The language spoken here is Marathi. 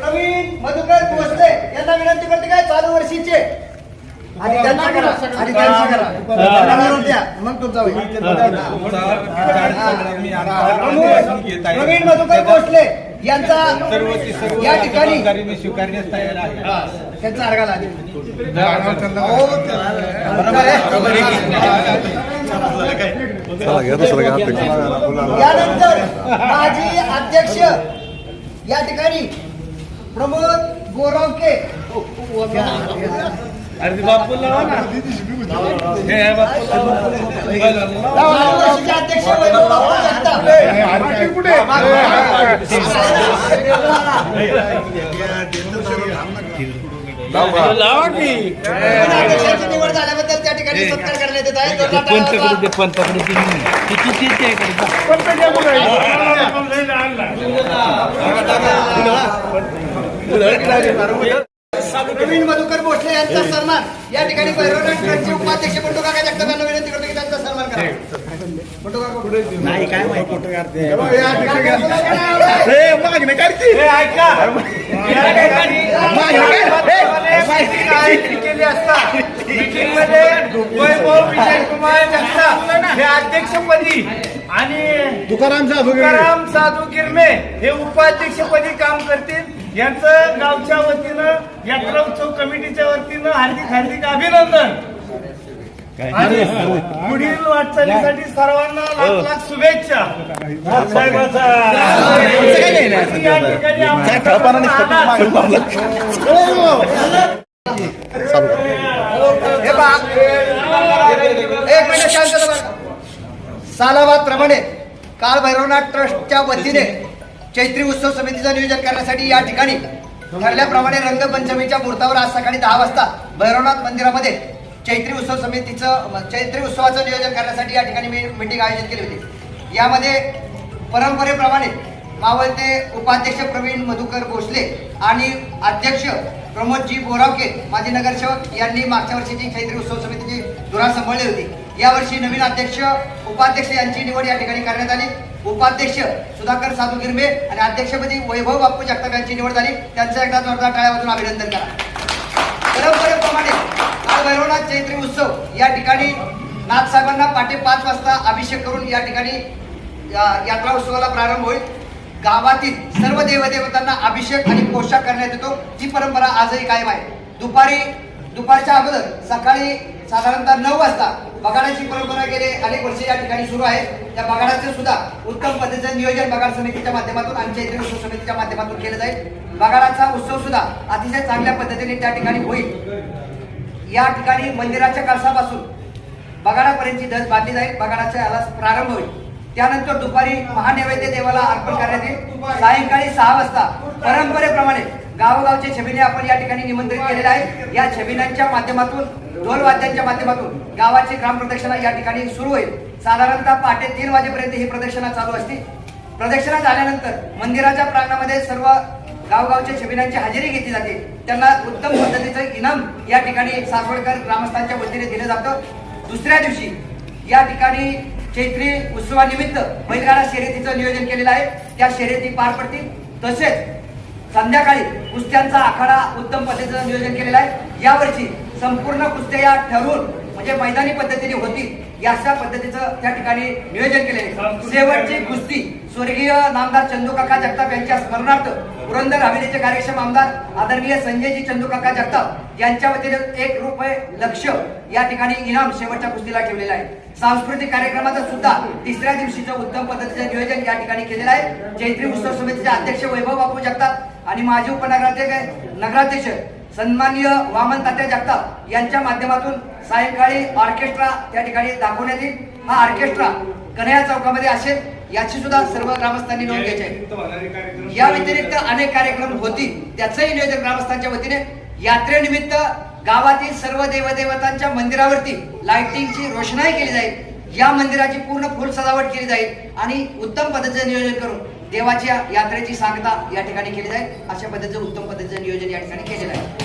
प्रवीण मधुकर भोसले यांना विनंती करते काय? चालू वर्षीचे आणि त्यांचा करा आणि त्यांचा करा. त्यांना द्या मग तुमचा होईल. प्रवीण मधुकर भोसले यांचा या ठिकाणी मी स्वीकारण्यास तयार आहे. त्यांचा अर्गाला आधी. यानंतर माजी अध्यक्ष या ठिकाणी प्रमोद गोरावके. अरे बापू लावा ना हे बापू चालू वर्षीचे अध्यक्ष वैभव बापू जगताप. लावा की नवीन अध्यक्षाची निवड झाल्याबद्दल त्या ठिकाणी सत्कार करण्यात येत आहे जोरदार टाळ्या वाजवा. पंतप्रधान किती किती प्रवीण मधुकर भोसले यांचा सन्मान. या ठिकाणी भैरवनाथ ट्रस्टचे उपाध्यक्ष बंडू काका विनंती करतो की त्यांचा सन्मान करा. बंडू काका पुढे. केली असता. मीटिंगमध्ये वैभव विजय कुमार जगताप हे अध्यक्षपदी आणि तुकाराम साधू तुकाराम साधू गिरमे हे उपाध्यक्षपदी काम करतील. यांचं गावच्या वतीनं यात्रा उत्सव कमिटीच्या वतीनं हार्दिक हार्दिक अभिनंदन. आणि पुढील वाटचालीसाठी सर्वांना लाख लाख शुभेच्छा. या ठिकाणी हे पहा. एक मिनिट प्रमाणे. काळ भैरवनाथ ट्रस्टच्या वतीने चैत्री उत्सव समितीचं नियोजन करण्यासाठी या ठिकाणी ठरल्याप्रमाणे रंगपंचमीच्या मुहूर्तावर आज सकाळी दहा वाजता भैरवनाथ मंदिरामध्ये चैत्री उत्सव समितीचं चैत्री उत्सवाचं नियोजन करण्यासाठी या ठिकाणी मी मीटिंग आयोजित केली होती. यामध्ये परंपरेप्रमाणे मावळते उपाध्यक्ष प्रवीण मधुकर भोसले आणि अध्यक्ष प्रमोदजी बोरावके माजी नगरसेवक यांनी मागच्या वर्षीची चैत्री उत्सव समितीची धुरा सांभाळली होती. यावर्षी नवीन अध्यक्ष उपाध्यक्ष यांची निवड या ठिकाणी करण्यात आली. उपाध्यक्ष सुधाकर साधू गिरमे आणि अध्यक्षपदी वैभव बापू जगताप यांची निवड झाली. त्यांचं एकदा जोरदार टाळ्यापासून अभिनंदन करा. परंपरेप्रमाणे काल भैरवनाथ चैत्री उत्सव या ठिकाणी नाथसाहेबांना पहाटे पाच वाजता अभिषेक करून या ठिकाणी यात्रा उत्सवाला प्रारंभ होईल. गावातील सर्व देवदेवतांना अभिषेक आणि पोषाख करण्यात येतो. जी परंपरा आजही कायम आहे. दुपारी दुपारच्या अगोदर सकाळी साधारणतः नऊ वाजता बगाडाची परंपरा गेले अनेक वर्षे या ठिकाणी सुरू आहे. त्या बगाडाचे सुद्धा उत्तम पद्धतीचं नियोजन बगाड समितीच्या माध्यमातून आमच्या चैत्री उत्सव समितीच्या माध्यमातून केलं जाईल. बगाडाचा उत्सव सुद्धा अतिशय चांगल्या पद्धतीने त्या ठिकाणी होईल. या ठिकाणी मंदिराच्या कळसापासून बगाडापर्यंतची धस बांधली जाईल. बगाडाच्या याला प्रारंभ होईल. त्यानंतर दुपारी महानैवेद्य देवाला अर्पण करण्यात येईल. सायंकाळी सहा वाजता. परंपरेप्रमाणे गावगावचे छबिने आपण या ठिकाणी निमंत्रित केलेले आहे या छबिनांच्या माध्यमातून ढोल वाद्यांच्या माध्यमातून गावाची ग्रामप्रदक्षिणा या ठिकाणी सुरू होईल. साधारणतः पहाटे तीन वाजेपर्यंत ही प्रदक्षिणा चालू असते. प्रदक्षिणा झाल्यानंतर मंदिराच्या प्रांगणामध्ये सर्व गावगावच्या छबिनांची हजेरी घेतली जाते. त्यांना उत्तम पद्धतीचं इनाम या ठिकाणी सासवडकर ग्रामस्थांच्या वतीने दिलं जातं. दुसऱ्या दिवशी या ठिकाणी चैत्री उत्सवानिमित्त बैलगाडा शर्यतीचं नियोजन केलेलं आहे. त्या शर्यती पार पडतील. तसेच संध्याकाळी कुस्त्यांचा आखाडा उत्तम पद्धतीचं नियोजन केलेलं आहे. यावर्षी संपूर्ण कुस्त्या या ठरवून म्हणजे मैदानी पद्धतीने होती. या अशा पद्धतीचं त्या ठिकाणी नियोजन केले. शेवटची कुस्ती स्वर्गीय नामदार चंदूकाका जगताप यांच्या स्मरणार्थ पुरंदर हवेलीचे कार्यक्षम आमदार आदरणीय संजयजी चंदूकाका जगताप यांच्या वतीने एक रुपये लक्ष या ठिकाणी इनाम शेवटच्या कुस्तीला ठेवलेलं आहे. सांस्कृतिक कार्यक्रमाचं सुद्धा तिसऱ्या दिवशीचं उत्तम पद्धतीचं नियोजन या ठिकाणी केलेलं आहे. जैत्री उत्सव समितीचे अध्यक्ष वैभव बापू जगताप आणि माजी उपनगराध्यक्ष नगराध्यक्ष सन्माननीय वामन तात्या जगताप यांच्या माध्यमातून सायंकाळी ऑर्केस्ट्रा त्या ठिकाणी दाखवण्यात येईल. हा ऑर्केस्ट्रा कन्हैया चौकामध्ये असेल याची सुद्धा सर्व ग्रामस्थांनी नोंद घ्यायची आहे. या व्यतिरिक्त अनेक कार्यक्रम होतील. त्याचंही नियोजन ग्रामस्थांच्या वतीने. यात्रेनिमित्त गावातील सर्व देवदेवतांच्या मंदिरावरती लाइटिंगची रोषणाई केली जाईल. या मंदिराची पूर्ण फुल सजावट केली जाईल आणि उत्तम पद्धतीचं नियोजन करून देवाच्या यात्रेची सांगता या ठिकाणी केली जाईल. अशा पद्धतीचं उत्तम पद्धतीचं नियोजन या ठिकाणी केलेलं आहे.